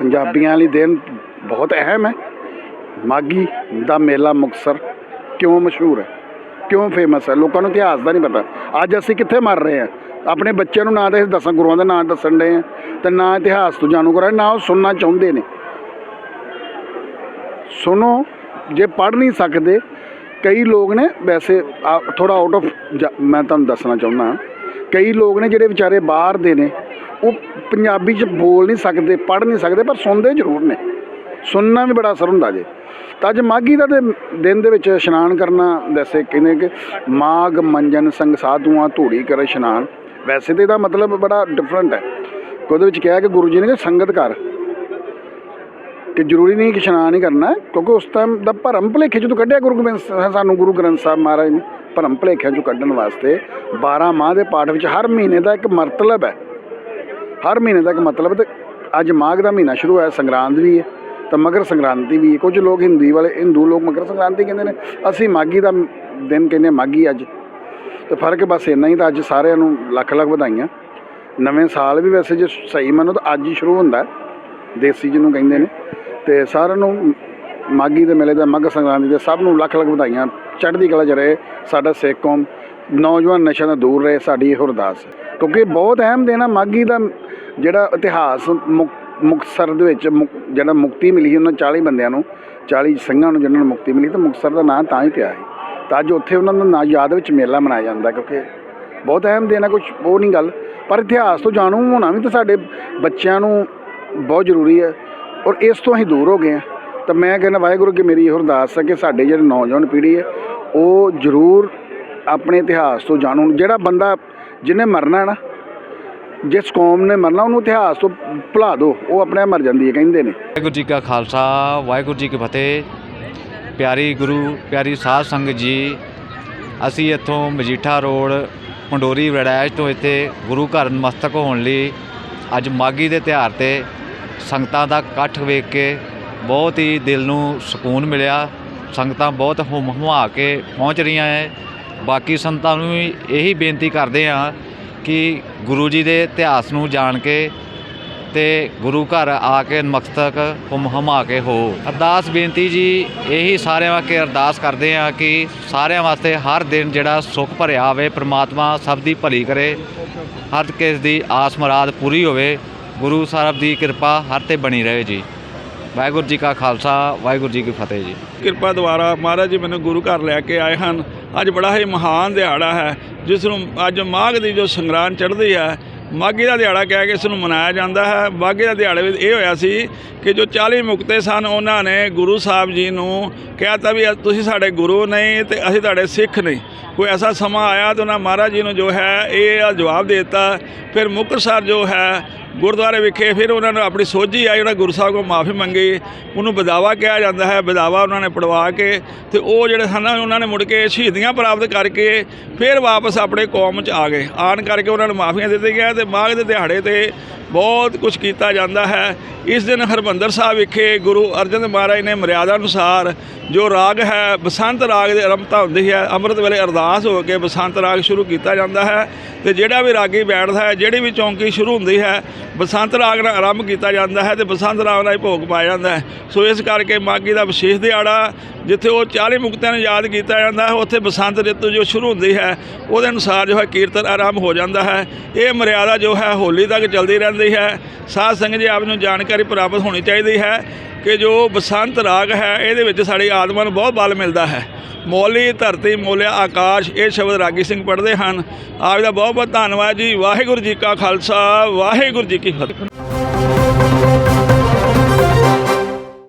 ਪੰਜਾਬੀਆਂ ਲਈ ਦਿਨ ਬਹੁਤ ਅਹਿਮ ਹੈ। ਮਾਗੀ ਦਾ ਮੇਲਾ ਮੁਕਤਸਰ ਕਿਉਂ ਮਸ਼ਹੂਰ ਹੈ? ਕਿਉਂ ਫੇਮਸ ਹੈ? ਲੋਕਾਂ ਨੂੰ ਇਤਿਹਾਸ ਦਾ ਨਹੀਂ ਪਤਾ। ਅੱਜ ਅਸੀਂ ਕਿੱਥੇ ਮਰ ਰਹੇ ਹਾਂ? ਆਪਣੇ ਬੱਚਿਆਂ ਨੂੰ ਨਾ ਤਾਂ ਅਸੀਂ ਦਸਾਂ, ਗੁਰੂਆਂ ਦਾ ਨਾਂ ਦੱਸਣ ਦੇ ਆ ਤੇ ਨਾ ਇਤਿਹਾਸ ਤੋਂ ਜਾਣੂ ਕਰਾਂ ਨਾ ਉਹ ਸੁਣਨਾ ਚਾਹੁੰਦੇ ਨੇ। ਸੁਣੋ, ਜੇ ਪੜ੍ਹ ਨਹੀਂ ਸਕਦੇ, ਕਈ ਲੋਕ ਨੇ ਵੈਸੇ ਥੋੜਾ ਆਊਟ ਆਫ ਮੈਂ ਤੁਹਾਨੂੰ ਦੱਸਣਾ ਚਾਹੁੰਦਾ ਕਈ ਲੋਕ ਨੇ ਜਿਹੜੇ ਵਿਚਾਰੇ ਬਾਹਰ ਦੇ ਨੇ ਉਹ ਪੰਜਾਬੀ 'ਚ ਬੋਲ ਨਹੀਂ ਸਕਦੇ, ਪੜ੍ਹ ਨਹੀਂ ਸਕਦੇ, ਪਰ ਸੁਣਦੇ ਜ਼ਰੂਰ ਨੇ। ਸੁਣਨਾ ਵੀ ਬੜਾ ਅਸਰ ਹੁੰਦਾ ਜੇ। ਤਾਂ ਅੱਜ ਮਾਘੀ ਦਾ ਦੇ ਦਿਨ ਦੇ ਵਿੱਚ ਇਸ਼ਨਾਨ ਕਰਨਾ ਵੈਸੇ ਕਹਿੰਦੇ ਕਿ ਮਾਘ ਮੰਜਨ ਸੰਗ ਸਾਧੂਆਂ ਧੂੜੀ ਕਰ ਇਸ਼ਨਾਨ। ਵੈਸੇ ਤੇ ਇਹਦਾ ਮਤਲਬ ਬੜਾ ਡਿਫਰੈਂਟ ਹੈ। ਉਹਦੇ ਵਿੱਚ ਕਿਹਾ ਕਿ ਗੁਰੂ ਜੀ ਨੇ ਕਿ ਸੰਗਤ ਕਰ ਕਿ ਜ਼ਰੂਰੀ ਨਹੀਂ ਕਿ ਇਸ਼ਨਾਨ ਹੀ ਕਰਨਾ ਕਿਉਂਕਿ ਉਸ ਟਾਈਮ ਦਾ ਭਰਮ ਭੁਲੇਖੇ ਜਦੋਂ ਕੱਢਿਆ ਗੁਰੂ ਗੋਬਿੰਦ ਸਾਨੂੰ ਗੁਰੂ ਗ੍ਰੰਥ ਸਾਹਿਬ ਮਹਾਰਾਜ ਨੇ। ਭਰਮ ਭੁਲੇਖਿਆਂ ਚੋਂ ਕੱਢਣ ਵਾਸਤੇ 12 ਮਾਹ ਦੇ ਪਾਠ ਵਿੱਚ ਹਰ ਮਹੀਨੇ ਦਾ ਇੱਕ ਮਤਲਬ ਹੈ। ਹਰ ਮਹੀਨੇ ਦਾ ਇੱਕ ਮਤਲਬ ਤੇ ਅੱਜ ਮਾਘ ਦਾ ਮਹੀਨਾ ਸ਼ੁਰੂ ਹੋਇਆ, ਸੰਗਰਾਂਦ ਵੀ ਹੈ, ਤਾਂ ਮਗਰ ਸੰਗ੍ਰਾਂਤੀ ਵੀ ਕੁਝ ਲੋਕ ਹਿੰਦੀ ਵਾਲੇ, ਹਿੰਦੂ ਲੋਕ ਮਗਰ ਸੰਗ੍ਰਾਂਤੀ ਕਹਿੰਦੇ ਨੇ, ਅਸੀਂ ਮਾਘੀ ਦਾ ਦਿਨ ਕਹਿੰਦੇ ਹਾਂ ਮਾਘੀ ਅੱਜ। ਤੇ ਫ਼ਰਕ ਬਸ ਇੰਨਾ ਹੀ ਤਾਂ ਅੱਜ ਸਾਰਿਆਂ ਨੂੰ ਲੱਖ ਲੱਖ ਵਧਾਈਆਂ। ਨਵੇਂ ਸਾਲ ਵੀ ਵੈਸੇ ਜੇ ਸਹੀ ਮੰਨੋ ਤਾਂ ਅੱਜ ਹੀ ਸ਼ੁਰੂ ਹੁੰਦਾ ਦੇਸੀ ਜਿਹਨੂੰ ਕਹਿੰਦੇ ਨੇ। ਤੇ ਸਾਰਿਆਂ ਨੂੰ ਮਾਘੀ ਦੇ ਮੇਲੇ ਦਾ, ਮਗਰ ਸੰਗਰਾਂਤੀ ਦੇ ਸਭ ਨੂੰ ਲੱਖ ਲੱਖ ਵਧਾਈਆਂ। ਚੜ੍ਹਦੀ ਕਲਾ 'ਚ ਰਹੇ ਸਾਡਾ ਸਿੱਖ ਕੌਮ, ਨੌਜਵਾਨ ਨਸ਼ਿਆਂ ਤੋਂ ਦੂਰ ਰਹੇ, ਸਾਡੀ ਇਹੋ ਅਰਦਾਸ ਹੈ। ਕਿਉਂਕਿ ਬਹੁਤ ਅਹਿਮ ਦਿਨ ਆ, ਮਾਘੀ ਦਾ ਜਿਹੜਾ ਇਤਿਹਾਸ ਮੁਕ- ਮੁਕਤਸਰ ਦੇ ਵਿੱਚ ਮੁਕ- ਜਿਹੜਾ ਮੁਕਤੀ ਮਿਲੀ ਸੀ ਉਹਨਾਂ 40 ਬੰਦਿਆਂ ਨੂੰ 40 ਸਿੰਘਾਂ ਨੂੰ ਜਿਹਨਾਂ ਨੂੰ ਮੁਕਤੀ ਮਿਲੀ, ਤਾਂ ਮੁਕਤਸਰ ਦਾ ਨਾਂ ਤਾਂ ਹੀ ਪਿਆ ਸੀ। ਤਾਂ ਅੱਜ ਉੱਥੇ ਉਹਨਾਂ ਦਾ ਨਾਂ ਯਾਦ ਵਿੱਚ ਮੇਲਾ ਮਨਾਇਆ ਜਾਂਦਾ ਕਿਉਂਕਿ ਬਹੁਤ ਅਹਿਮ ਦਿਨ ਆ ਕੁਝ ਉਹ ਨਹੀਂ ਗੱਲ। ਪਰ ਇਤਿਹਾਸ ਤੋਂ ਜਾਣੂ ਹੋਣਾ ਵੀ ਤਾਂ ਸਾਡੇ ਬੱਚਿਆਂ ਨੂੰ ਬਹੁਤ ਜ਼ਰੂਰੀ ਹੈ, ਔਰ ਇਸ ਤੋਂ ਅਸੀਂ ਦੂਰ ਹੋ ਗਏ ਹਾਂ। ਤਾਂ ਮੈਂ ਕਹਿੰਦਾ ਵਾਹਿਗੁਰੂ ਕਿ ਮੇਰੀ ਇਹ ਅਰਦਾਸ ਹੈ ਕਿ ਸਾਡੇ ਜਿਹੜੇ ਨੌਜਵਾਨ ਪੀੜ੍ਹੀ ਹੈ, ਉਹ ਜ਼ਰੂਰ ਆਪਣੇ ਇਤਿਹਾਸ ਤੋਂ ਜਾਣੂ ਜਿਹੜਾ ਬੰਦਾ ਜਿਹਨੇ ਮਰਨਾ ਹੈ ਨਾ, ਜਿਸ ਕੌਮ ਨੇ ਮਰਨਾ, ਉਹਨੂੰ ਇਤਿਹਾਸ ਤੋਂ ਭੁਲਾ ਦਿਓ। ਉਹ ਆਪਣੇ ਮਰ ਜਾਂਦੀ ਹੈ, ਕਹਿੰਦੇ ਨੇ। ਵਾਹਿਗੁਰੂ ਜੀ ਕਾ ਖਾਲਸਾ, ਵਾਹਿਗੁਰੂ ਜੀ ਕੀ ਫਤਿਹ। ਪਿਆਰੀ ਗੁਰੂ, ਪਿਆਰੀ ਸਾਧ ਸੰਗਤ ਜੀ, ਅਸੀਂ ਇੱਥੋਂ ਮਜੀਠਾ ਰੋਡ, ਪੰਡੋਰੀ ਵੜੈਚ ਤੋਂ ਇੱਥੇ ਗੁਰੂ ਘਰ ਨਮਸਤਕ ਹੋਣ ਲਈ ਅੱਜ ਮਾਗੀ ਦੇ ਤਿਉਹਾਰ ਤੇ ਸੰਗਤਾਂ ਦਾ ਇਕੱਠ ਵੇਖ ਕੇ ਬਹੁਤ ਹੀ ਦਿਲ ਨੂੰ ਸਕੂਨ ਮਿਲਿਆ। ਸੰਗਤਾਂ ਬਹੁਤ ਹੁਮ ਹੁਮਾ ਕੇ ਪਹੁੰਚ ਰਹੀਆਂ ਹੈ ਬਾਕੀ ਸੰਤਾਂ ਨੂੰ ਵੀ ਇਹੀ ਬੇਨਤੀ ਕਰਦੇ ਹਾਂ ਕਿ ਗੁਰੂ ਜੀ ਦੇ ਇਤਿਹਾਸ ਨੂੰ ਜਾਣ ਕੇ ਤੇ ਗੁਰੂ ਘਰ ਆ ਕੇ ਮਕਸਤਕ ਹੁਮ ਹਮਾ ਕੇ ਹੋ। ਅਰਦਾਸ ਬੇਨਤੀ ਜੀ, ਇਹੀ ਸਾਰਿਆਂ ਵਾਸਤੇ ਅਰਦਾਸ ਕਰਦੇ ਆ ਕਿ ਸਾਰਿਆਂ ਵਾਸਤੇ ਹਰ ਦਿਨ ਜਿਹੜਾ ਸੁੱਖ ਭਰਿਆ ਹੋਵੇ, ਪ੍ਰਮਾਤਮਾ ਸਭ ਦੀ ਭਲੀ ਕਰੇ, ਹਰ ਕਿਸ ਦੀ ਆਸ ਮਰਾਦ ਪੂਰੀ ਹੋਵੇ, ਗੁਰੂ ਸਾਹਿਬ ਦੀ ਕਿਰਪਾ ਹਰ ਤੇ ਬਣੀ ਰਹੇ ਜੀ। ਵਾਹਿਗੁਰੂ ਜੀ ਕਾ ਖਾਲਸਾ, ਵਾਹਿਗੁਰੂ ਜੀ ਕੀ ਫਤਿਹ ਜੀ। ਕਿਰਪਾ ਦੁਆਰਾ ਮਹਾਰਾਜ ਜੀ ਮੈਨੂੰ ਗੁਰੂ ਘਰ ਲੈ ਕੇ ਆਏ ਹਨ। ਅੱਜ ਬੜਾ ਹੀ ਮਹਾਨ ਦਿਹਾੜਾ ਹੈ, ਜਿਸ ਨੂੰ ਅੱਜ ਮਾਘ ਦੀ ਜੋ ਸੰਗਰਾਂਦ ਚੜ੍ਹਦੀ ਹੈ, ਮਾਘੀ ਦਾ ਦਿਹਾੜਾ ਕਹਿ ਕੇ ਇਸ ਨੂੰ ਮਨਾਇਆ ਜਾਂਦਾ ਹੈ। ਮਾਘੀ ਦਾ ਦਿਹਾੜੇ ਵਿੱਚ ਇਹ ਹੋਇਆ ਸੀ ਕਿ ਜੋ 40 ਮੁਕਤੇ ਸਨ, ਉਹਨਾਂ ਨੇ ਗੁਰੂ ਸਾਹਿਬ ਜੀ ਨੂੰ ਕਿਹਾ ਤਾ ਵੀ ਤੁਸੀਂ ਸਾਡੇ ਗੁਰੂ ਨਹੀਂ ਤੇ ਅਸੀਂ ਤੁਹਾਡੇ ਸਿੱਖ ਨਹੀਂ। ਕੋਈ ਐਸਾ ਸਮਾਂ ਆਇਆ ਤਾਂ ਉਹਨਾਂ ਮਹਾਰਾਜ ਜੀ ਨੂੰ ਜੋ ਹੈ, ਇਹ ਜਵਾਬ ਦੇ ਦਿੱਤਾ। ਫਿਰ ਮੁਕਤਸਰ ਜੋ ਹੈ ਗੁਰਦੁਆਰੇ ਵਿਖੇ ਫਿਰ ਉਹਨਾਂ ਨੂੰ ਆਪਣੀ ਸੋਝੀ ਆ ਜਿਹੜਾ ਗੁਰੂ ਸਾਹਿਬ ਕੋਲ ਮਾਫੀ ਮੰਗੀ, ਉਹਨੂੰ ਬਦਾਵਾ ਕਿਹਾ ਜਾਂਦਾ ਹੈ, ਬਦਾਵਾ ਉਹਨਾਂ ਨੇ ਪੜਵਾ ਕੇ ਤੇ ਉਹ ਜਿਹੜੇ ਹਨ ਉਹਨਾਂ ਨੇ ਮੁੜ ਕੇ ਸ਼ਹੀਦੀਆਂ ਪ੍ਰਾਪਤ ਕਰਕੇ ਫਿਰ ਵਾਪਸ ਆਪਣੇ ਕੌਮ 'ਚ ਆ ਗਏ। ਆਣ ਕਰਕੇ ਉਹਨਾਂ ਨੂੰ ਮਾਫੀਆਂ ਦਿੱਤੀਆਂ ਗਿਆ ਤੇ ਮਾਘ ਦੇ ਦਿਹਾੜੇ ਤੇ ਬਹੁਤ ਕੁਝ ਕੀਤਾ ਜਾਂਦਾ ਹੈ। ਇਸ ਦਿਨ ਹਰਮੰਦਰ ਸਾਹਿਬ ਵਿਖੇ ਗੁਰੂ ਅਰਜਨ ਮਹਾਰਾਜ ਨੇ ਮਰਿਆਦਾ ਅਨੁਸਾਰ ਜੋ ਰਾਗ ਹੈ, ਬਸੰਤ ਰਾਗ ਦੀ ਆਰੰਭਤਾ ਹੁੰਦੀ ਹੈ, ਅੰਮ੍ਰਿਤ ਵੇਲੇ ਅਰਦਾਸ ਹੋ ਕੇ ਬਸੰਤ ਰਾਗ ਸ਼ੁਰੂ ਕੀਤਾ ਜਾਂਦਾ ਹੈ। ਤੇ ਜਿਹੜਾ ਵੀ ਰਾਗੀ ਬੈਠਦਾ ਹੈ, ਜਿਹੜੀ ਵੀ ਚੌਂਕੀ ਸ਼ੁਰੂ ਹੁੰਦੀ ਹੈ, ਬਸੰਤ ਰਾਗ ਨਾਲ ਆਰੰਭ ਕੀਤਾ ਜਾਂਦਾ ਹੈ ਤੇ ਬਸੰਤ ਰਾਗ ਨਾਲ ਹੀ ਭੋਗ ਪਾਇਆ ਜਾਂਦਾ ਹੈ। ਸੋ ਇਸ ਕਰਕੇ ਮਾਗੀ ਦਾ ਵਿਸ਼ੇਸ਼ ਦਿਹਾੜਾ, ਜਿੱਥੇ ਉਹ 40 ਮੁਕਤਿਆਂ ਨੂੰ ਯਾਦ ਕੀਤਾ ਜਾਂਦਾ ਹੈ, ਉੱਥੇ ਬਸੰਤ ਰਿਤੂ ਜੋ ਸ਼ੁਰੂ ਹੁੰਦੀ ਹੈ, ਉਹਦੇ ਅਨੁਸਾਰ ਜੋ ਹੈ ਕੀਰਤਨ ਆਰੰਭ ਹੋ ਜਾਂਦਾ ਹੈ। ਇਹ ਮਰਿਆਦਾ ਜੋ ਹੈ, ਹੋਲੀ ਤੱਕ ਚੱਲਦੀ ਰਹਿੰਦੀ ਹੈ। ਸਾਧ ਸੰਗਤ ਜੀ ਆਪ ਨੂੰ ਜਾਣਕਾਰੀ ਪ੍ਰਾਪਤ ਹੋਣੀ ਚਾਹੀਦੀ ਹੈ। ਕਿ ਜੋ ਬਸੰਤ ਰਾਗ ਹੈ, ਇਹਦੇ ਵਿੱਚ ਸਾਡੀ ਆਤਮਾ ਨੂੰ ਬਹੁਤ ਬਲ ਮਿਲਦਾ ਹੈ। ਮੋਲੀ ਧਰਤੀ, ਮੋਲਿਆ ਆਕਾਸ਼, ਇਹ ਸ਼ਬਦ ਰਾਗੀ ਸਿੰਘ ਪੜ੍ਹਦੇ ਹਨ। ਆਪ ਦਾ ਬਹੁਤ ਬਹੁਤ ਧੰਨਵਾਦ ਜੀ। ਵਾਹਿਗੁਰੂ ਜੀ ਕਾ ਖਾਲਸਾ, ਵਾਹਿਗੁਰੂ ਜੀ ਕੀ ਫਤਿਹ।